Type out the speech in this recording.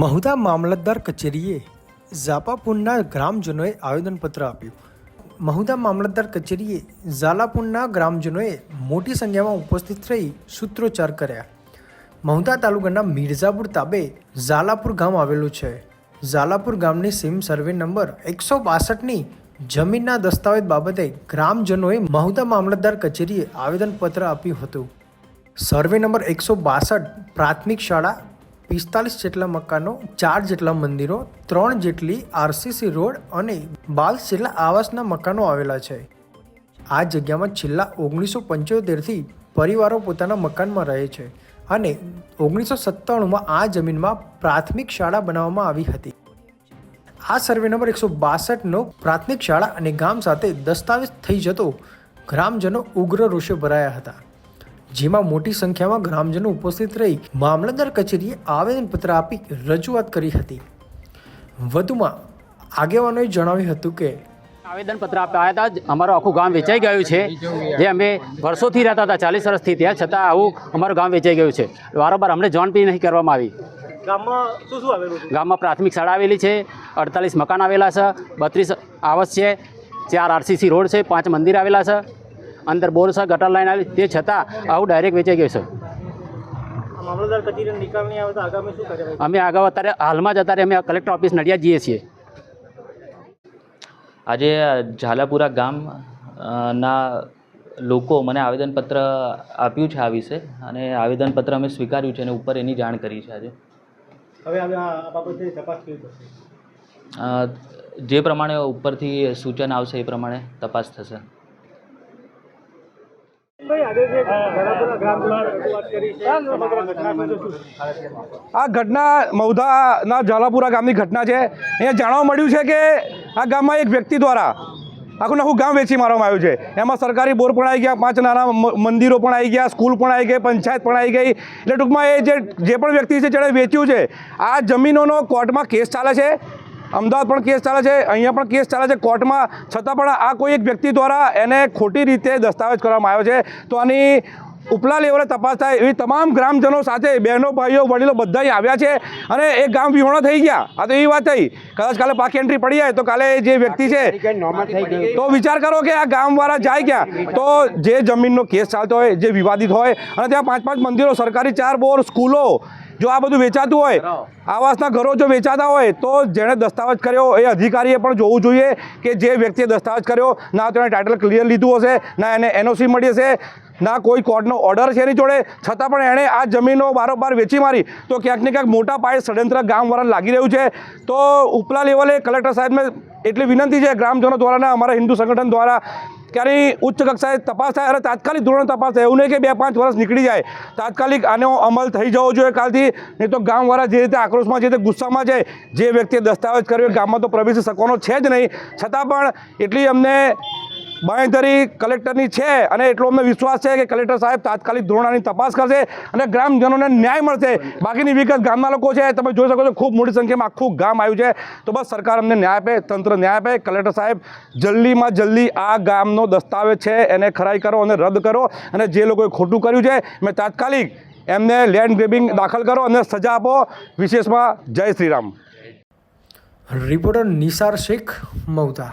મહુધા મામલતદાર કચેરીએ ઝાપાપુરના ગ્રામજનોએ આવેદનપત્ર આપ્યું. મહુધા મામલતદાર કચેરીએ ઝાલાપુરના ગ્રામજનોએ મોટી સંખ્યામાં ઉપસ્થિત રહી સૂત્રોચ્ચાર કર્યા. મહુધા તાલુકાના મિર્ઝાપુર તાબે ઝાલાપુર ગામ આવેલું છે. ઝાલાપુર ગામની સીમ સર્વે નંબર એકસો બાસઠની જમીનના દસ્તાવેજ બાબતે ગ્રામજનોએ મહુધા મામલતદાર કચેરીએ આવેદનપત્ર આપ્યું હતું. સર્વે નંબર એકસો બાસઠ પ્રાથમિક શાળા પિસ્તાલીસ જેટલા મકાનો, ચાર જેટલા મંદિરો, ત્રણ જેટલી આરસીસી રોડ અને બાવીસ જેટલા આવાસના મકાનો આવેલા છે. આ જગ્યામાં છેલ્લા ઓગણીસો પંચોતેરથી પરિવારો પોતાના મકાનમાં રહે છે અને ઓગણીસો સત્તાણુંમાં આ જમીનમાં પ્રાથમિક શાળા બનાવવામાં આવી હતી. આ સર્વે નંબર એકસો બાસઠનો પ્રાથમિક શાળા અને ગામ સાથે દસ્તાવેજ થઈ જતો ગ્રામજનો ઉગ્ર રોષે ભરાયા હતા. જેમાં મોટી સંખ્યામાં ગ્રામજનો ઉપસ્થિત રહી મામલતદાર કચેરીએ આવેદનપત્ર આપી રજૂઆત કરી હતી. વધુમાં આગેવાનોએ જણાવ્યું હતું કે આવેદનપત્ર આપવા આવ્યા હતા. અમારું આખું ગામ વેચાઈ ગયું છે. જે અમે વર્ષોથી રહેતા હતા ચાલીસ વર્ષથી ત્યાં છતાં આવું અમારું ગામ વેચાઈ ગયું છે. વારંવાર અમને જોન બી નહીં કરવામાં આવી. ગામમાં શું શું આવેલું ગામમાં પ્રાથમિક શાળા આવેલી છે અડતાલીસ મકાન આવેલા છે બત્રીસ આવાસ છે ચાર આરસીસી રોડ છે પાંચ મંદિર આવેલા છે. અંદર બોર છે ગટર લાઈન આવી. તે છતાં આવું ડાયરેક્ટ વેચાઈ ગયું છે. આ મામલતદાર કચેરીનો નિકાલ નહીં આવે તો આગામી શું કરે અમે આગળ અત્યારે હાલમાં જ અત્યારે અમે કલેક્ટર ઓફિસ નડિયાદ જઈએ છીએ. આજે ઝાલાપુરા ગામ ના લોકો મને આવેદનપત્ર આપ્યું છે આ વિશે અને આવેદનપત્ર અમે સ્વીકાર્યું છે અને ઉપર એની જાણ કરી છે આજે. હવે હવે આ બાબતે તપાસ કેવી થશે? જે પ્રમાણે ઉપરથી સૂચન આવશે એ પ્રમાણે તપાસ થશે આજે જે ઝાલાપુરા ગ્રામજનોએ રજૂઆત કરી છે સમગ્ર ઘટના વિશે શું આ ઘટના મૌધાના ઝાલાપુરા ગામની ઘટના છે. અહીંયા જાણવા મળ્યું છે કે આ ગામમાં એક વ્યક્તિ દ્વારા આખું આખું ગામ વેચી મારવામાં આવ્યું છે. એમાં સરકારી બોર પણ આવી ગયા પાંચ નાના મંદિરો પણ આવી ગયા સ્કૂલ પણ આવી ગઈ પંચાયત પણ આવી ગઈ. એટલે ટૂંકમાં એ જે જે પણ વ્યક્તિ છે જેણે વેચ્યું છે આ જમીનોનો કોર્ટમાં કેસ ચાલે છે. અમદાવાદ પણ કેસ ચાલે છે અહીંયા પણ કેસ ચાલે છે. કોર્ટમાં છતાં પણ આ કોઈ એક વ્યક્તિ દ્વારા એને ખોટી રીતે દસ્તાવેજ કરવામાં આવ્યો છે. તો આની ઉપલા લેવલે તપાસ થાય એવી તમામ ગ્રામજનો સાથે બહેનો ભાઈઓ વડીલો બધા આવ્યા છે અને એ ગામ વિહોણા થઈ ગયા. આ તો એવી વાત થઈ. કદાચ કાલે પાકી એન્ટ્રી પડી જાય તો કાલે જે વ્યક્તિ છે તો વિચાર કરો કે આ ગામવાળા જાય ક્યાં? તો જે જમીનનો કેસ ચાલતો હોય જે વિવાદિત હોય અને ત્યાં પાંચ પાંચ મંદિરો સરકારી ચાર બોર સ્કૂલો જો આ બધું વેચાતું હોય આવાસના ઘરો જો વેચાતા હોય તો જેણે દસ્તાવેજ કર્યો એ અધિકારીએ પણ જોવું જોઈએ કે જે વ્યક્તિએ દસ્તાવેજ કર્યો ના તો એને ટાઇટલ ક્લિયર લીધું હશે ના એને એનઓસી મળી હશે ના કોઈ કોર્ટનો ઓર્ડર છે એની જોડે. છતાં પણ એણે આ જમીનો બારોબાર વેચી મારી. તો ક્યાંક ને ક્યાંક મોટા પાયે ષડયંત્ર ગામવાળા લાગી રહ્યું છે. તો ઉપલા લેવલે કલેક્ટર સાહેબને એટલી વિનંતી છે ગ્રામજનો દ્વારા અમારા હિન્દુ સંગઠન દ્વારા ક્યારેય ઉચ્ચ કક્ષાએ તપાસ થાય, અને તાત્કાલિક ધોરણ તપાસ થાય. એવું નહીં કે બે પાંચ વર્ષ નીકળી જાય. તાત્કાલિક આનો અમલ થઈ જવો જોઈએ કાલથી, નહીં તો ગામવાળા જે રીતે આક્રોશમાં જે રીતે ગુસ્સામાં છે, જે વ્યક્તિએ દસ્તાવેજ કર્યો, ગામમાં તો પ્રવેશી શકવાનો છે જ નહીં. છતાં પણ એટલી અમને બાંયધરી કલેક્ટરની છે અને એટલો અમને વિશ્વાસ છે કે કલેક્ટર સાહેબ તાત્કાલિક ધોરણાની તપાસ કરશે અને ગ્રામજનોને ન્યાય મળશે. બાકીની વિગત ગામના લોકો છે, તમે જોઈ શકો છો ખૂબ મોટી સંખ્યામાં આખું ગામ આવ્યું છે. તો બસ સરકાર અમને ન્યાય આપે, તંત્ર ન્યાય આપે. કલેક્ટર સાહેબ, જલ્દીમાં જલ્દી આ ગામનો દસ્તાવેજ છે, એને ખરાઈ કરો અને રદ કરો અને જે લોકોએ ખોટું કર્યું છે મેં તાત્કાલિક એમને લેન્ડ ગ્રેબિંગ દાખલ કરો અને સજા આપો. વિશેષમાં જય શ્રી રામ રિપોર્ટર નિસાર શેખ મૌધા